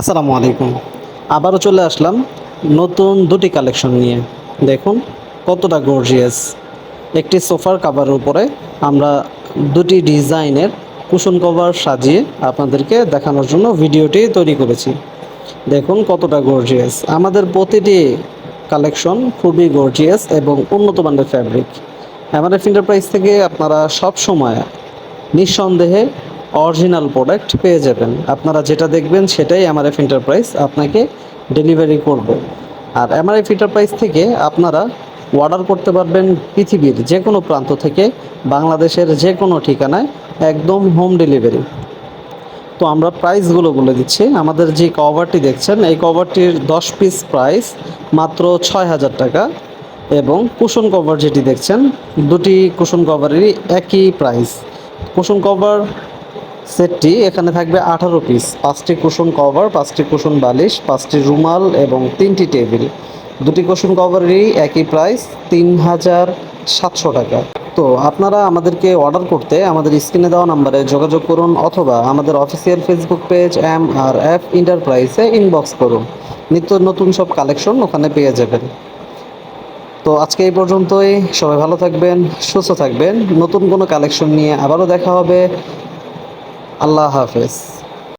আসসালামু আলাইকুম। আবারও চলে আসলাম নতুন দুটি কালেকশন নিয়ে। দেখুন, কতটা গর্জিয়াস একটি সোফার কাভারের উপরে আমরা দুটি ডিজাইনের কুশন কভার সাজিয়ে আপনাদেরকে দেখানোর জন্য ভিডিওটি তৈরি করেছি। দেখুন, কতটা গর্জিয়াস আমাদের প্রতিটি কালেকশন খুবই গর্জিয়াস এবং উন্নত মানের ফ্যাব্রিক আমাদের এন্টারপ্রাইজ থেকে আপনারা সব সময় নিঃসন্দেহে অরিজিনাল প্রোডাক্ট পেয়ে যাবেন। আপনারা যেটা দেখবেন সেটাই এমআরএফ এন্টারপ্রাইজ আপনাকে ডেলিভারি করবে। আর এমআরএফ এন্টারপ্রাইজ থেকে আপনারা অর্ডার করতে পারবেন পৃথিবীর যে কোনো প্রান্ত থেকে, বাংলাদেশের যে কোনো ঠিকানায় একদম হোম ডেলিভারি তো আমরা প্রাইসগুলো বলে দিচ্ছি। আমাদের যে কভারটি দেখছেন, এই কভারটির দশ পিস প্রাইস মাত্র ছয় হাজার টাকা এবং কুশন কভার যেটি দেখছেন, দুটি কুশন কভারেরই একই প্রাইস কুশন কভার সেটটি এখানে থাকবে আঠারো পিস পাঁচটি কুশন কভার পাঁচটি কুশন বালিশ, পাঁচটি রুমাল এবং তিনটি টেবিল। দুটি কুশন কভারেরই একই প্রাইস তিন হাজার সাতশো টাকা। তো আপনারা আমাদেরকে অর্ডার করতে আমাদের স্ক্রিনে দেওয়া নাম্বারে যোগাযোগ করুন অথবা আমাদের official Facebook page M R F এন্টারপ্রাইজে inbox করুন। নিত্য নতুন সব কালেকশন ওখানে পেয়ে যাবেন। তো আজকে এই পর্যন্তই। সবাই ভালো থাকবেন, সুস্থ থাকবেন। নতুন কোনো কালেকশন নিয়ে আবারও দেখা হবে। আল্লাহ হাফেজ।